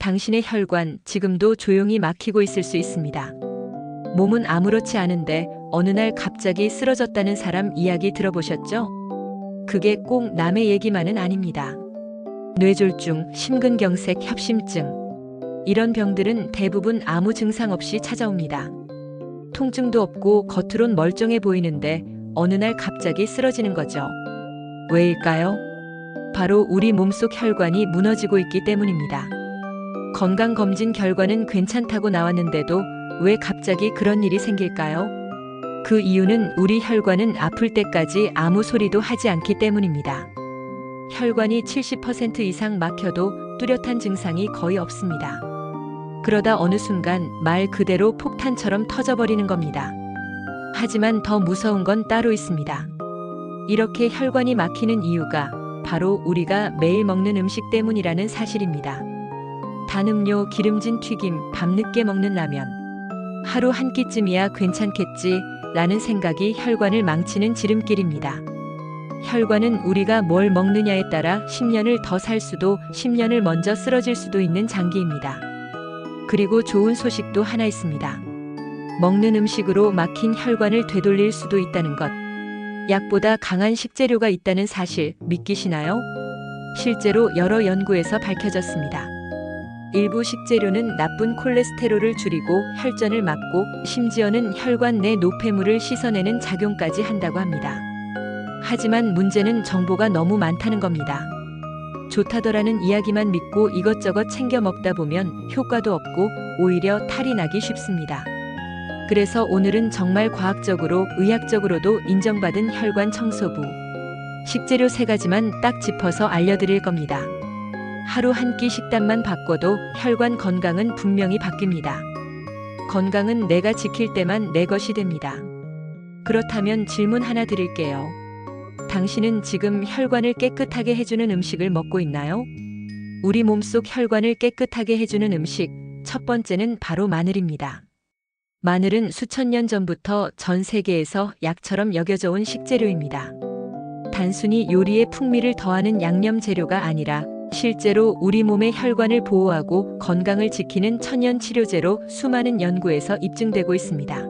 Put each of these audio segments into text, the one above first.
당신의 혈관 지금도 조용히 막히고 있을 수 있습니다. 몸은 아무렇지 않은데 어느 날 갑자기 쓰러졌다는 사람 이야기 들어보셨죠? 그게 꼭 남의 얘기만은 아닙니다. 뇌졸중, 심근경색, 협심증. 이런 병들은 대부분 아무 증상 없이 찾아옵니다. 통증도 없고 겉으론 멀쩡해 보이는데 어느 날 갑자기 쓰러지는 거죠. 왜일까요? 바로 우리 몸속 혈관이 무너지고 있기 때문입니다. 건강검진 결과는 괜찮다고 나왔는데도 왜 갑자기 그런 일이 생길까요? 그 이유는 우리 혈관은 아플 때까지 아무 소리도 하지 않기 때문입니다. 혈관이 70% 이상 막혀도 뚜렷한 증상이 거의 없습니다. 그러다 어느 순간 말 그대로 폭탄처럼 터져버리는 겁니다. 하지만 더 무서운 건 따로 있습니다. 이렇게 혈관이 막히는 이유가 바로 우리가 매일 먹는 음식 때문이라는 사실입니다. 단 음료, 기름진 튀김, 밤늦게 먹는 라면. 하루 한 끼쯤이야 괜찮겠지 라는 생각이 혈관을 망치는 지름길입니다. 혈관은 우리가 뭘 먹느냐에 따라 10년을 더 살 수도 10년을 먼저 쓰러질 수도 있는 장기입니다. 그리고 좋은 소식도 하나 있습니다. 먹는 음식으로 막힌 혈관을 되돌릴 수도 있다는 것. 약보다 강한 식재료가 있다는 사실 믿기시나요? 실제로 여러 연구에서 밝혀졌습니다. 일부 식재료는 나쁜 콜레스테롤을 줄이고 혈전을 막고 심지어는 혈관 내 노폐물을 씻어내는 작용까지 한다고 합니다. 하지만 문제는 정보가 너무 많다는 겁니다. 좋다더라는 이야기만 믿고 이것저것 챙겨 먹다 보면 효과도 없고 오히려 탈이 나기 쉽습니다. 그래서 오늘은 정말 과학적으로 의학적으로도 인정받은 혈관 청소부 식재료 세 가지만 딱 짚어서 알려드릴 겁니다. 하루 한 끼 식단만 바꿔도 혈관 건강은 분명히 바뀝니다. 건강은 내가 지킬 때만 내 것이 됩니다. 그렇다면 질문 하나 드릴게요. 당신은 지금 혈관을 깨끗하게 해주는 음식을 먹고 있나요? 우리 몸속 혈관을 깨끗하게 해주는 음식, 첫 번째는 바로 마늘입니다. 마늘은 수천 년 전부터 전 세계에서 약처럼 여겨져 온 식재료입니다. 단순히 요리에 풍미를 더하는 양념 재료가 아니라 실제로 우리 몸의 혈관을 보호하고 건강을 지키는 천연 치료제로 수많은 연구에서 입증되고 있습니다.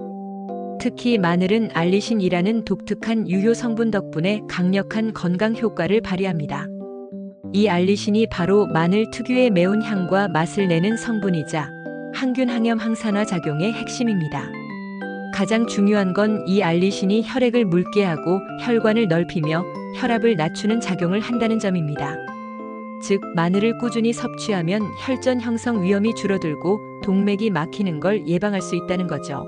특히 마늘은 알리신이라는 독특한 유효 성분 덕분에 강력한 건강 효과를 발휘합니다. 이 알리신이 바로 마늘 특유의 매운 향과 맛을 내는 성분이자 항균 항염 항산화 작용의 핵심입니다. 가장 중요한 건 이 알리신이 혈액을 묽게 하고 혈관을 넓히며 혈압을 낮추는 작용을 한다는 점입니다. 즉, 마늘을 꾸준히 섭취하면 혈전 형성 위험이 줄어들고 동맥이 막히는 걸 예방할 수 있다는 거죠.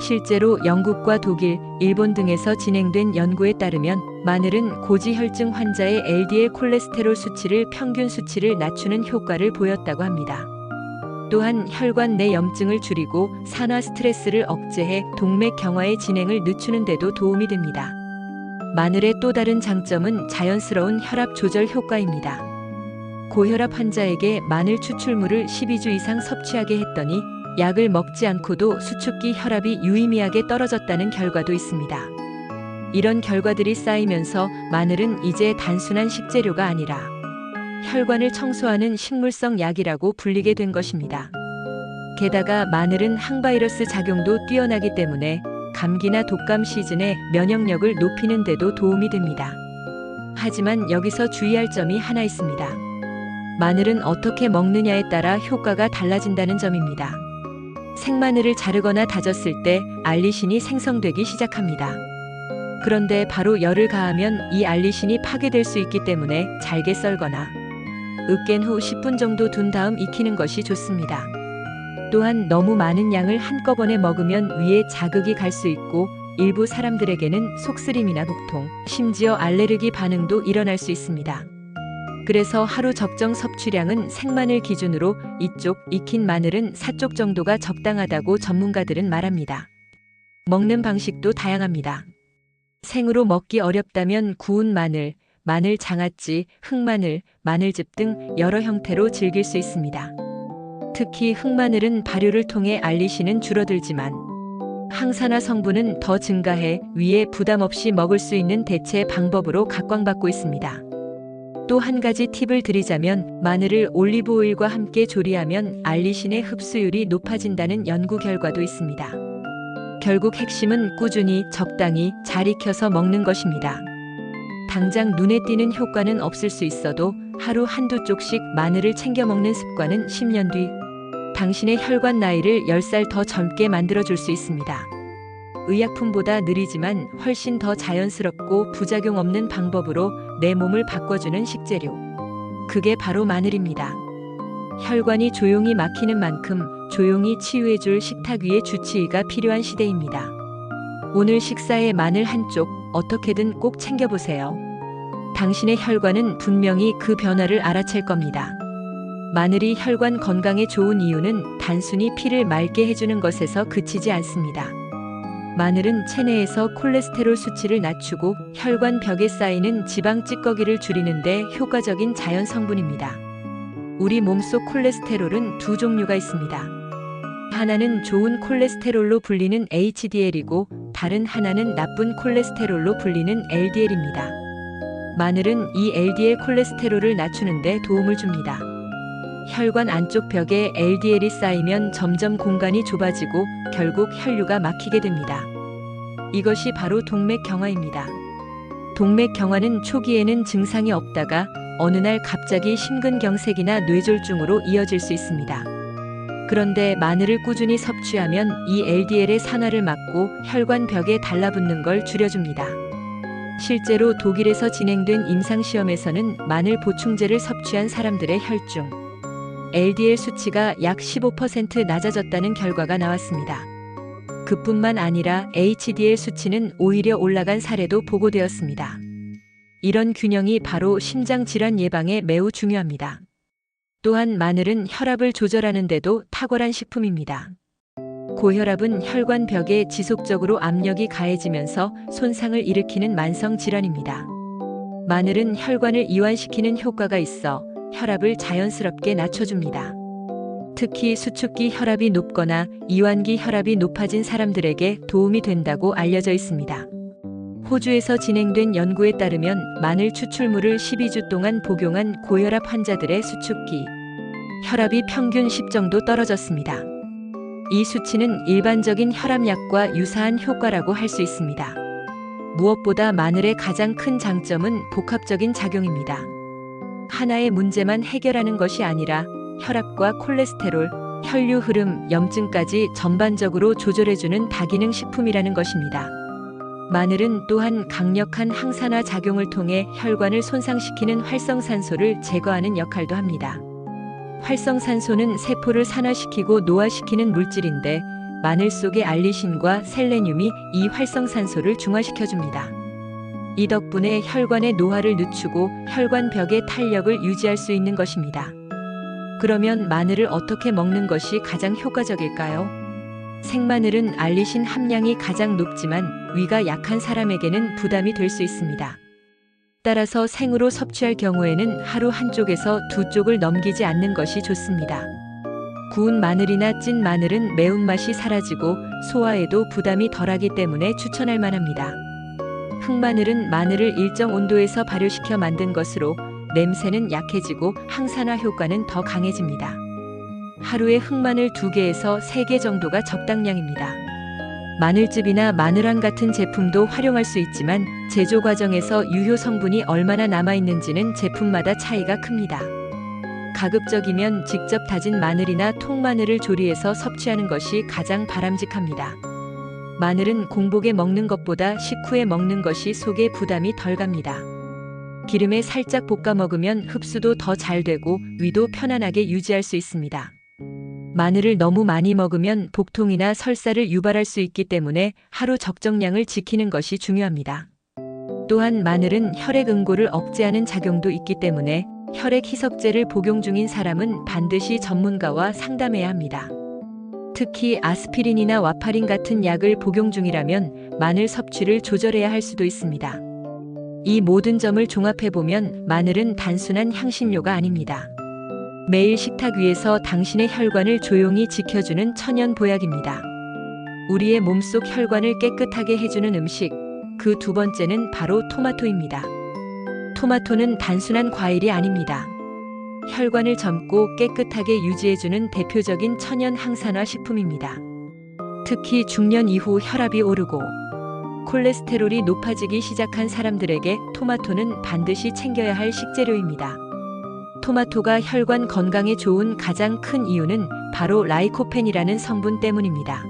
실제로 영국과 독일, 일본 등에서 진행된 연구에 따르면 마늘은 고지혈증 환자의 LDL 콜레스테롤 수치를 평균 수치를 낮추는 효과를 보였다고 합니다. 또한 혈관 내 염증을 줄이고 산화 스트레스를 억제해 동맥 경화의 진행을 늦추는 데도 도움이 됩니다. 마늘의 또 다른 장점은 자연스러운 혈압 조절 효과입니다. 고혈압 환자에게 마늘 추출물을 12주 이상 섭취하게 했더니 약을 먹지 않고도 수축기 혈압이 유의미하게 떨어졌다는 결과도 있습니다. 이런 결과들이 쌓이면서 마늘은 이제 단순한 식재료가 아니라 혈관을 청소하는 식물성 약이라고 불리게 된 것입니다. 게다가 마늘은 항바이러스 작용도 뛰어나기 때문에 감기나 독감 시즌에 면역력을 높이는 데도 도움이 됩니다. 하지만 여기서 주의할 점이 하나 있습니다. 마늘은 어떻게 먹느냐에 따라 효과가 달라진다는 점입니다. 생마늘을 자르거나 다졌을 때 알리신이 생성되기 시작합니다. 그런데 바로 열을 가하면 이 알리신이 파괴될 수 있기 때문에 잘게 썰거나 으깬 후 10분 정도 둔 다음 익히는 것이 좋습니다. 또한 너무 많은 양을 한꺼번에 먹으면 위에 자극이 갈 수 있고 일부 사람들에게는 속쓰림이나 복통, 심지어 알레르기 반응도 일어날 수 있습니다. 그래서 하루 적정 섭취량은 생마늘 기준으로 이쪽 익힌 마늘은 사쪽 정도가 적당하다고 전문가들은 말합니다. 먹는 방식도 다양합니다. 생으로 먹기 어렵다면 구운 마늘, 마늘 장아찌, 흑마늘, 마늘즙 등 여러 형태로 즐길 수 있습니다. 특히 흑마늘은 발효를 통해 알리신은 줄어들지만 항산화 성분은 더 증가해 위에 부담 없이 먹을 수 있는 대체 방법으로 각광받고 있습니다. 또 한 가지 팁을 드리자면 마늘을 올리브 오일과 함께 조리하면 알리신의 흡수율이 높아진다는 연구 결과도 있습니다. 결국 핵심은 꾸준히 적당히 잘 익혀서 먹는 것입니다. 당장 눈에 띄는 효과는 없을 수 있어도 하루 한두 쪽씩 마늘을 챙겨 먹는 습관은 10년 뒤 당신의 혈관 나이를 10살 더 젊게 만들어 줄 수 있습니다. 의약품보다 느리지만 훨씬 더 자연스럽고 부작용 없는 방법으로 내 몸을 바꿔주는 식재료. 그게 바로 마늘입니다. 혈관이 조용히 막히는 만큼 조용히 치유해줄 식탁 위의 주치의가 필요한 시대입니다. 오늘 식사에 마늘 한쪽 어떻게든 꼭 챙겨보세요. 당신의 혈관은 분명히 그 변화를 알아챌 겁니다. 마늘이 혈관 건강에 좋은 이유는 단순히 피를 맑게 해주는 것에서 그치지 않습니다. 마늘은 체내에서 콜레스테롤 수치를 낮추고 혈관 벽에 쌓이는 지방 찌꺼기를 줄이는데 효과적인 자연 성분입니다. 우리 몸속 콜레스테롤은 두 종류가 있습니다. 하나는 좋은 콜레스테롤로 불리는 HDL이고 다른 하나는 나쁜 콜레스테롤로 불리는 LDL입니다. 마늘은 이 LDL 콜레스테롤을 낮추는데 도움을 줍니다. 혈관 안쪽 벽에 LDL이 쌓이면 점점 공간이 좁아지고 결국 혈류가 막히게 됩니다. 이것이 바로 동맥경화입니다. 동맥경화는 초기에는 증상이 없다가 어느 날 갑자기 심근경색이나 뇌졸중으로 이어질 수 있습니다. 그런데 마늘을 꾸준히 섭취하면 이 LDL의 산화를 막고 혈관 벽에 달라붙는 걸 줄여줍니다. 실제로 독일에서 진행된 임상시험에서는 마늘 보충제를 섭취한 사람들의 혈중, LDL 수치가 약 15% 낮아졌다는 결과가 나왔습니다. 그뿐만 아니라 HDL 수치는 오히려 올라간 사례도 보고되었습니다. 이런 균형이 바로 심장 질환 예방에 매우 중요합니다. 또한 마늘은 혈압을 조절하는 데도 탁월한 식품입니다. 고혈압은 혈관 벽에 지속적으로 압력이 가해지면서 손상을 일으키는 만성 질환입니다. 마늘은 혈관을 이완시키는 효과가 있어 혈압을 자연스럽게 낮춰줍니다. 특히 수축기 혈압이 높거나 이완기 혈압이 높아진 사람들에게 도움이 된다고 알려져 있습니다. 호주에서 진행된 연구에 따르면 마늘 추출물을 12주 동안 복용한 고혈압 환자들의 수축기 혈압이 평균 10 정도 떨어졌습니다. 이 수치는 일반적인 혈압약과 유사한 효과라고 할 수 있습니다. 무엇보다 마늘의 가장 큰 장점은 복합적인 작용입니다. 하나의 문제만 해결하는 것이 아니라 혈압과 콜레스테롤, 혈류 흐름, 염증까지 전반적으로 조절해주는 다기능 식품이라는 것입니다. 마늘은 또한 강력한 항산화 작용을 통해 혈관을 손상시키는 활성산소를 제거하는 역할도 합니다. 활성산소는 세포를 산화시키고 노화시키는 물질인데 마늘 속의 알리신과 셀레늄이 이 활성산소를 중화시켜줍니다. 이 덕분에 혈관의 노화를 늦추고 혈관 벽의 탄력을 유지할 수 있는 것입니다. 그러면 마늘을 어떻게 먹는 것이 가장 효과적일까요? 생마늘은 알리신 함량이 가장 높지만 위가 약한 사람에게는 부담이 될 수 있습니다. 따라서 생으로 섭취할 경우에는 하루 한쪽에서 두 쪽을 넘기지 않는 것이 좋습니다. 구운 마늘이나 찐 마늘은 매운맛이 사라지고 소화에도 부담이 덜하기 때문에 추천할 만합니다. 흑마늘은 마늘을 일정 온도에서 발효시켜 만든 것으로 냄새는 약해지고 항산화 효과는 더 강해집니다. 하루에 흑마늘 2개에서 3개 정도가 적당량입니다. 마늘즙이나 마늘황 같은 제품도 활용할 수 있지만 제조 과정에서 유효 성분이 얼마나 남아 있는지는 제품마다 차이가 큽니다. 가급적이면 직접 다진 마늘이나 통마늘을 조리해서 섭취하는 것이 가장 바람직합니다. 마늘은 공복에 먹는 것보다 식후에 먹는 것이 속에 부담이 덜 갑니다. 기름에 살짝 볶아 먹으면 흡수도 더 잘 되고 위도 편안하게 유지할 수 있습니다. 마늘을 너무 많이 먹으면 복통이나 설사를 유발할 수 있기 때문에 하루 적정량을 지키는 것이 중요합니다. 또한 마늘은 혈액 응고를 억제하는 작용도 있기 때문에 혈액 희석제를 복용 중인 사람은 반드시 전문가와 상담해야 합니다. 특히 아스피린이나 와파린 같은 약을 복용 중이라면 마늘 섭취를 조절해야 할 수도 있습니다. 이 모든 점을 종합해보면 마늘은 단순한 향신료가 아닙니다. 매일 식탁 위에서 당신의 혈관을 조용히 지켜주는 천연 보약입니다. 우리의 몸속 혈관을 깨끗하게 해주는 음식, 그 두 번째는 바로 토마토입니다. 토마토는 단순한 과일이 아닙니다. 혈관을 젊고 깨끗하게 유지해주는 대표적인 천연 항산화 식품입니다. 특히 중년 이후 혈압이 오르고 콜레스테롤이 높아지기 시작한 사람들에게 토마토는 반드시 챙겨야 할 식재료입니다. 토마토가 혈관 건강에 좋은 가장 큰 이유는 바로 라이코펜이라는 성분 때문입니다.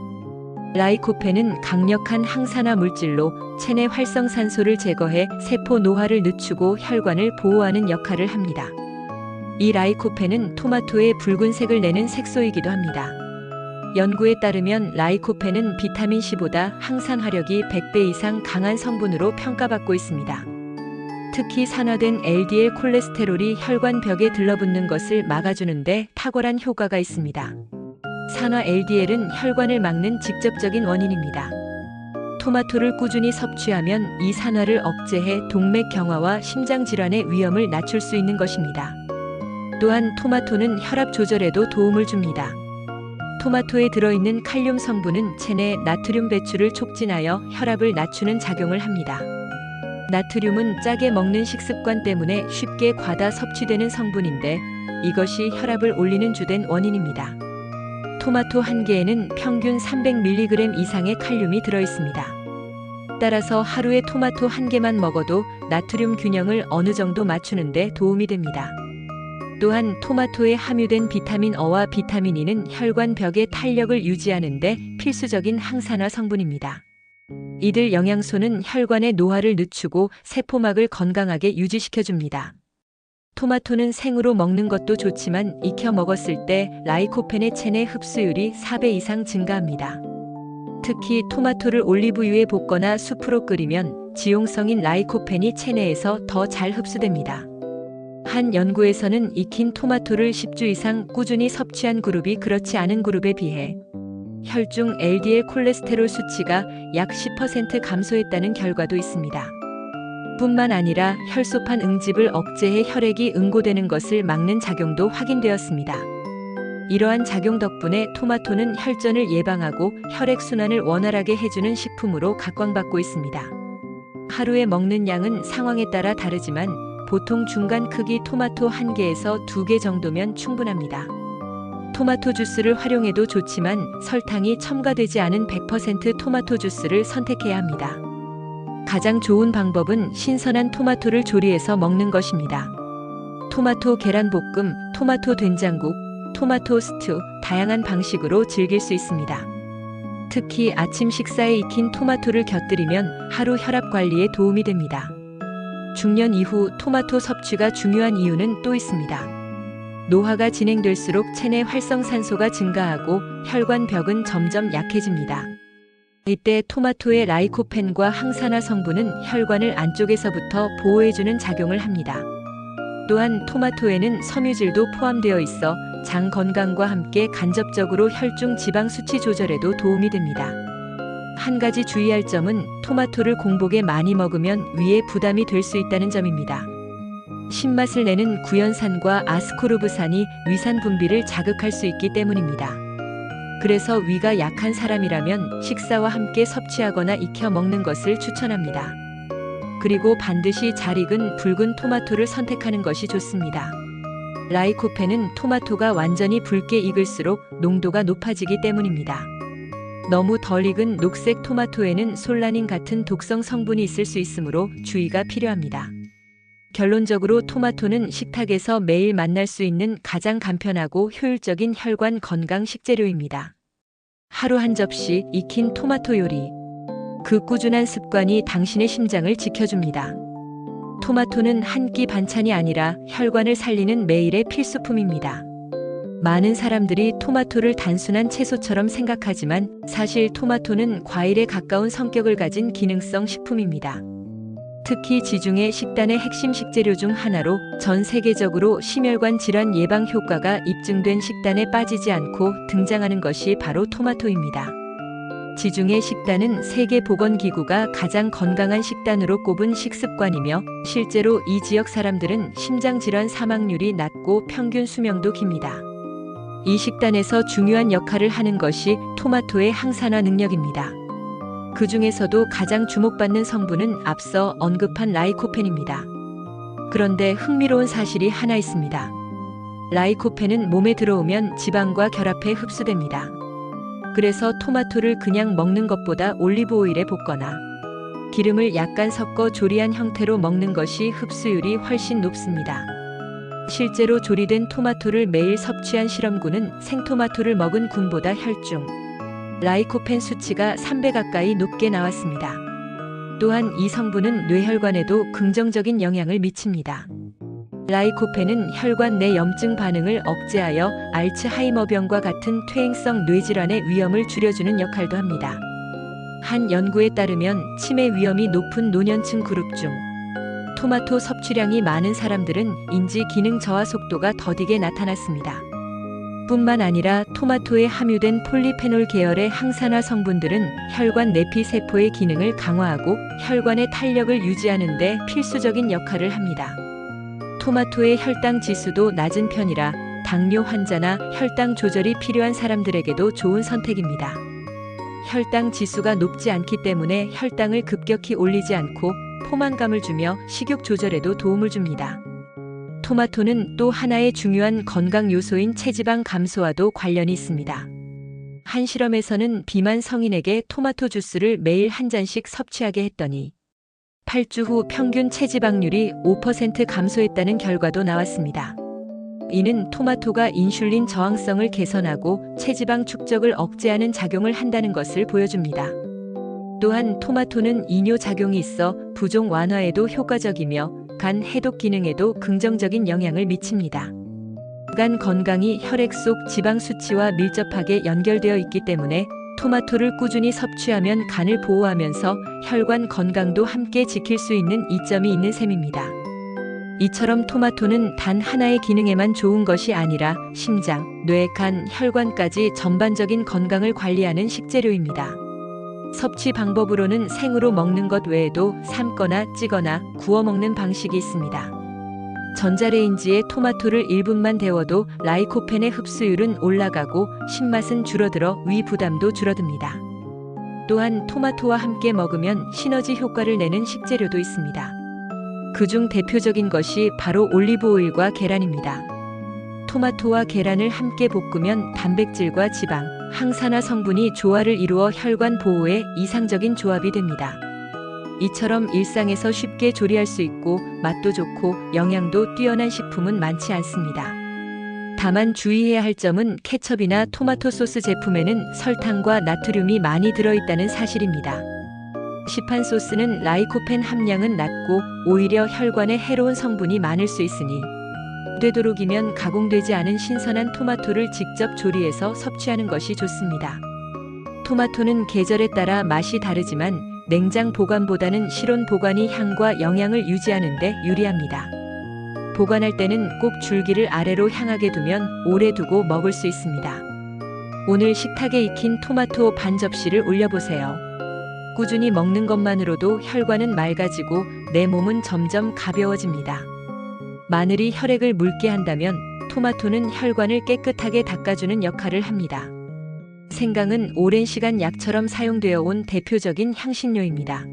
라이코펜은 강력한 항산화 물질로 체내 활성산소를 제거해 세포 노화를 늦추고 혈관을 보호하는 역할을 합니다. 이 라이코펜은 토마토의 붉은색을 내는 색소이기도 합니다. 연구에 따르면 라이코펜은 비타민 C보다 항산화력이 100배 이상 강한 성분으로 평가받고 있습니다. 특히 산화된 LDL 콜레스테롤이 혈관 벽에 들러붙는 것을 막아주는데 탁월한 효과가 있습니다. 산화 LDL은 혈관을 막는 직접적인 원인입니다. 토마토를 꾸준히 섭취하면 이 산화를 억제해 동맥 경화와 심장 질환의 위험을 낮출 수 있는 것입니다. 또한 토마토는 혈압 조절에도 도움을 줍니다. 토마토에 들어있는 칼륨 성분은 체내 나트륨 배출을 촉진하여 혈압을 낮추는 작용을 합니다. 나트륨은 짜게 먹는 식습관 때문에 쉽게 과다 섭취되는 성분인데 이것이 혈압을 올리는 주된 원인입니다. 토마토 한 개에는 평균 300mg 이상의 칼륨이 들어 있습니다. 따라서 하루에 토마토 한 개만 먹어도 나트륨 균형을 어느 정도 맞추는데 도움이 됩니다. 또한 토마토에 함유된 비타민 어와 비타민 E는 혈관 벽의 탄력을 유지하는 데 필수적인 항산화 성분입니다. 이들 영양소는 혈관의 노화를 늦추고 세포막을 건강하게 유지시켜줍니다. 토마토는 생으로 먹는 것도 좋지만 익혀 먹었을 때 라이코펜의 체내 흡수율이 4배 이상 증가합니다. 특히 토마토를 올리브유에 볶거나 수프로 끓이면 지용성인 라이코펜이 체내에서 더 잘 흡수됩니다. 한 연구에서는 익힌 토마토를 10주 이상 꾸준히 섭취한 그룹이 그렇지 않은 그룹에 비해 혈중 LDL 콜레스테롤 수치가 약 10% 감소했다는 결과도 있습니다. 뿐만 아니라 혈소판 응집을 억제해 혈액이 응고되는 것을 막는 작용도 확인되었습니다. 이러한 작용 덕분에 토마토는 혈전을 예방하고 혈액순환을 원활하게 해주는 식품으로 각광받고 있습니다. 하루에 먹는 양은 상황에 따라 다르지만 보통 중간 크기 토마토 한 개에서 두개 정도면 충분합니다. 토마토 주스를 활용해도 좋지만 설탕이 첨가되지 않은 100% 토마토 주스를 선택해야 합니다. 가장 좋은 방법은 신선한 토마토를 조리해서 먹는 것입니다. 토마토 계란볶음, 토마토 된장국, 토마토 스튜, 다양한 방식으로 즐길 수 있습니다. 특히 아침 식사에 익힌 토마토를 곁들이면 하루 혈압 관리에 도움이 됩니다. 중년 이후 토마토 섭취가 중요한 이유는 또 있습니다. 노화가 진행될수록 체내 활성산소가 증가하고 혈관 벽은 점점 약해집니다. 이때 토마토의 라이코펜과 항산화 성분은 혈관을 안쪽에서부터 보호해주는 작용을 합니다. 또한 토마토에는 섬유질도 포함되어 있어 장 건강과 함께 간접적으로 혈중 지방 수치 조절에도 도움이 됩니다. 한 가지 주의할 점은 토마토를 공복에 많이 먹으면 위에 부담이 될 수 있다는 점입니다. 신맛을 내는 구연산과 아스코르브산이 위산 분비를 자극할 수 있기 때문입니다. 그래서 위가 약한 사람이라면 식사와 함께 섭취하거나 익혀 먹는 것을 추천합니다. 그리고 반드시 잘 익은 붉은 토마토를 선택하는 것이 좋습니다. 라이코펜은 토마토가 완전히 붉게 익을수록 농도가 높아지기 때문입니다. 너무 덜 익은 녹색 토마토에는 솔라닌 같은 독성 성분이 있을 수 있으므로 주의가 필요합니다. 결론적으로 토마토는 식탁에서 매일 만날 수 있는 가장 간편하고 효율적인 혈관 건강 식재료입니다. 하루 한 접시 익힌 토마토 요리. 그 꾸준한 습관이 당신의 심장을 지켜줍니다. 토마토는 한 끼 반찬이 아니라 혈관을 살리는 매일의 필수품입니다. 많은 사람들이 토마토를 단순한 채소처럼 생각하지만 사실 토마토는 과일에 가까운 성격을 가진 기능성 식품입니다. 특히 지중해 식단의 핵심 식재료 중 하나로 전 세계적으로 심혈관 질환 예방 효과가 입증된 식단에 빠지지 않고 등장하는 것이 바로 토마토입니다. 지중해 식단은 세계보건기구가 가장 건강한 식단으로 꼽은 식습관이며 실제로 이 지역 사람들은 심장질환 사망률이 낮고 평균 수명도 깁니다. 이 식단에서 중요한 역할을 하는 것이 토마토의 항산화 능력입니다. 그 중에서도 가장 주목받는 성분은 앞서 언급한 라이코펜입니다. 그런데 흥미로운 사실이 하나 있습니다. 라이코펜은 몸에 들어오면 지방과 결합해 흡수됩니다. 그래서 토마토를 그냥 먹는 것보다 올리브 오일에 볶거나 기름을 약간 섞어 조리한 형태로 먹는 것이 흡수율이 훨씬 높습니다. 실제로 조리된 토마토를 매일 섭취한 실험군은 생토마토를 먹은 군보다 혈중, 라이코펜 수치가 3배 가까이 높게 나왔습니다. 또한 이 성분은 뇌혈관에도 긍정적인 영향을 미칩니다. 라이코펜은 혈관 내 염증 반응을 억제하여 알츠하이머병과 같은 퇴행성 뇌질환의 위험을 줄여주는 역할도 합니다. 한 연구에 따르면 치매 위험이 높은 노년층 그룹 중 토마토 섭취량이 많은 사람들은 인지 기능 저하 속도가 더디게 나타났습니다. 뿐만 아니라 토마토에 함유된 폴리페놀 계열의 항산화 성분들은 혈관 내피 세포의 기능을 강화하고 혈관의 탄력을 유지하는 데 필수적인 역할을 합니다. 토마토의 혈당 지수도 낮은 편이라 당뇨 환자나 혈당 조절이 필요한 사람들에게도 좋은 선택입니다. 혈당 지수가 높지 않기 때문에 혈당을 급격히 올리지 않고 포만감을 주며 식욕 조절에도 도움을 줍니다. 토마토는 또 하나의 중요한 건강 요소인 체지방 감소와도 관련이 있습니다. 한 실험에서는 비만 성인에게 토마토 주스를 매일 한 잔씩 섭취하게 했더니 8주 후 평균 체지방률이 5% 감소했다는 결과도 나왔습니다. 이는 토마토가 인슐린 저항성을 개선하고 체지방 축적을 억제하는 작용을 한다는 것을 보여줍니다. 또한 토마토는 이뇨 작용이 있어 부종 완화에도 효과적이며 간 해독 기능에도 긍정적인 영향을 미칩니다. 간 건강이 혈액 속 지방 수치와 밀접하게 연결되어 있기 때문에 토마토를 꾸준히 섭취하면 간을 보호하면서 혈관 건강도 함께 지킬 수 있는 이점이 있는 셈입니다. 이처럼 토마토는 단 하나의 기능에만 좋은 것이 아니라 심장, 뇌, 간, 혈관까지 전반적인 건강을 관리하는 식재료입니다. 섭취 방법으로는 생으로 먹는 것 외에도 삶거나 찌거나 구워 먹는 방식이 있습니다. 전자레인지에 토마토를 1분만 데워도 라이코펜의 흡수율은 올라가고 신맛은 줄어들어 위 부담도 줄어듭니다. 또한 토마토와 함께 먹으면 시너지 효과를 내는 식재료도 있습니다. 그중 대표적인 것이 바로 올리브 오일과 계란입니다. 토마토와 계란을 함께 볶으면 단백질과 지방, 항산화 성분이 조화를 이루어 혈관 보호에 이상적인 조합이 됩니다. 이처럼 일상에서 쉽게 조리할 수 있고 맛도 좋고 영양도 뛰어난 식품은 많지 않습니다. 다만 주의해야 할 점은 케첩이나 토마토 소스 제품에는 설탕과 나트륨이 많이 들어있다는 사실입니다. 시판 소스는 라이코펜 함량은 낮고 오히려 혈관에 해로운 성분이 많을 수 있으니 되도록이면 가공되지 않은 신선한 토마토를 직접 조리해서 섭취하는 것이 좋습니다. 토마토는 계절에 따라 맛이 다르지만 냉장 보관보다는 실온 보관이 향과 영양을 유지하는 데 유리합니다. 보관할 때는 꼭 줄기를 아래로 향하게 두면 오래 두고 먹을 수 있습니다. 오늘 식탁에 익힌 토마토 반 접시를 올려보세요. 꾸준히 먹는 것만으로도 혈관은 맑아지고 내 몸은 점점 가벼워집니다. 마늘이 혈액을 묽게 한다면 토마토는 혈관을 깨끗하게 닦아주는 역할을 합니다. 생강은 오랜 시간 약처럼 사용되어 온 대표적인 향신료입니다.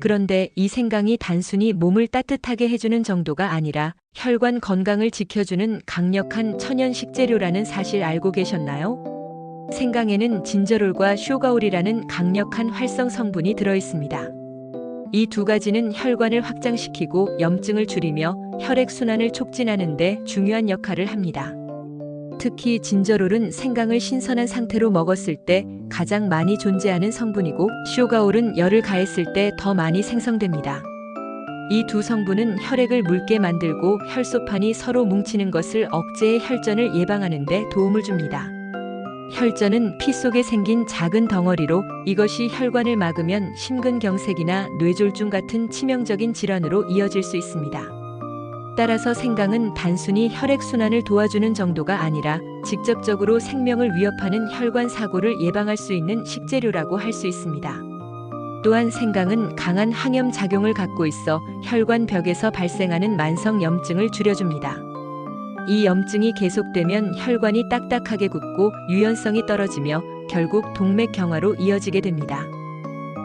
그런데 이 생강이 단순히 몸을 따뜻하게 해주는 정도가 아니라 혈관 건강을 지켜주는 강력한 천연 식재료라는 사실 알고 계셨나요? 생강에는 진저롤과 쇼가올이라는 강력한 활성 성분이 들어 있습니다. 이 두 가지는 혈관을 확장시키고 염증을 줄이며 혈액 순환을 촉진하는 데 중요한 역할을 합니다. 특히 진저롤은 생강을 신선한 상태로 먹었을 때 가장 많이 존재하는 성분이고 쇼가올은 열을 가했을 때 더 많이 생성됩니다. 이 두 성분은 혈액을 묽게 만들고 혈소판이 서로 뭉치는 것을 억제해 혈전을 예방하는 데 도움을 줍니다. 혈전은 피 속에 생긴 작은 덩어리로 이것이 혈관을 막으면 심근경색이나 뇌졸중 같은 치명적인 질환으로 이어질 수 있습니다. 따라서 생강은 단순히 혈액순환을 도와주는 정도가 아니라 직접적으로 생명을 위협하는 혈관 사고를 예방할 수 있는 식재료라고 할 수 있습니다. 또한 생강은 강한 항염 작용을 갖고 있어 혈관 벽에서 발생하는 만성 염증을 줄여줍니다. 이 염증이 계속되면 혈관이 딱딱하게 굳고 유연성이 떨어지며 결국 동맥 경화로 이어지게 됩니다.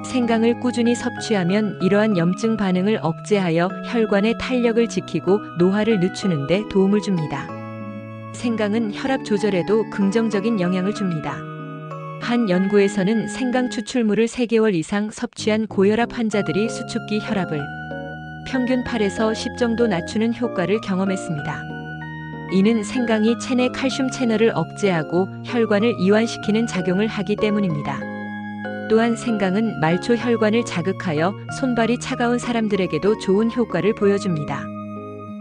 생강을 꾸준히 섭취하면 이러한 염증 반응을 억제하여 혈관의 탄력을 지키고 노화를 늦추는 데 도움을 줍니다. 생강은 혈압 조절에도 긍정적인 영향을 줍니다. 한 연구에서는 생강 추출물을 3개월 이상 섭취한 고혈압 환자들이 수축기 혈압을 평균 8에서 10 정도 낮추는 효과를 경험했습니다. 이는 생강이 체내 칼슘 채널을 억제하고 혈관을 이완시키는 작용을 하기 때문입니다. 또한 생강은 말초 혈관을 자극하여 손발이 차가운 사람들에게도 좋은 효과를 보여줍니다.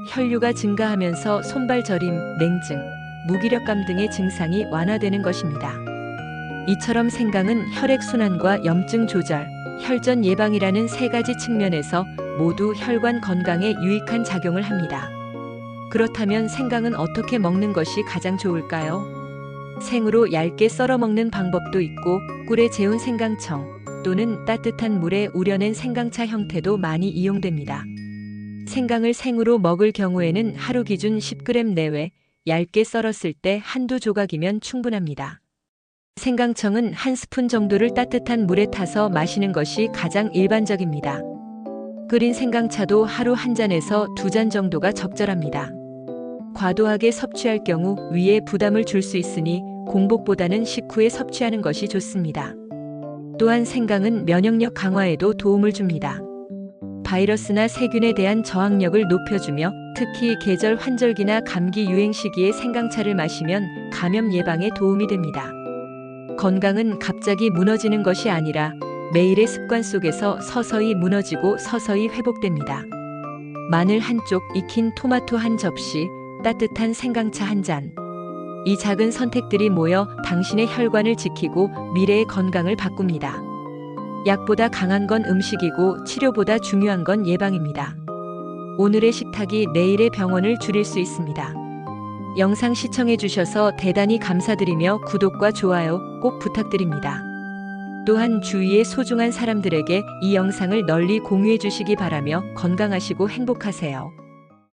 혈류가 증가하면서 손발 저림, 냉증, 무기력감 등의 증상이 완화되는 것입니다. 이처럼 생강은 혈액순환과 염증 조절, 혈전 예방이라는 세 가지 측면에서 모두 혈관 건강에 유익한 작용을 합니다. 그렇다면 생강은 어떻게 먹는 것이 가장 좋을까요? 생으로 얇게 썰어 먹는 방법도 있고 꿀에 재운 생강청 또는 따뜻한 물에 우려낸 생강차 형태도 많이 이용됩니다. 생강을 생으로 먹을 경우에는 하루 기준 10g 내외 얇게 썰었을 때 한두 조각이면 충분합니다. 생강청은 한 스푼 정도를 따뜻한 물에 타서 마시는 것이 가장 일반적입니다. 끓인 생강차도 하루 한 잔에서 두 잔 정도가 적절합니다. 과도하게 섭취할 경우 위에 부담을 줄 수 있으니 공복보다는 식후에 섭취하는 것이 좋습니다. 또한 생강은 면역력 강화에도 도움을 줍니다. 바이러스나 세균에 대한 저항력을 높여주며 특히 계절 환절기나 감기 유행 시기에 생강차를 마시면 감염 예방에 도움이 됩니다. 건강은 갑자기 무너지는 것이 아니라 매일의 습관 속에서 서서히 무너지고 서서히 회복됩니다. 마늘 한쪽, 익힌 토마토 한 접시, 따뜻한 생강차 한 잔. 이 작은 선택들이 모여 당신의 혈관을 지키고 미래의 건강을 바꿉니다. 약보다 강한 건 음식이고 치료보다 중요한 건 예방입니다. 오늘의 식탁이 내일의 병원을 줄일 수 있습니다. 영상 시청해 주셔서 대단히 감사드리며 구독과 좋아요 꼭 부탁드립니다. 또한 주위의 소중한 사람들에게 이 영상을 널리 공유해 주시기 바라며 건강하시고 행복하세요.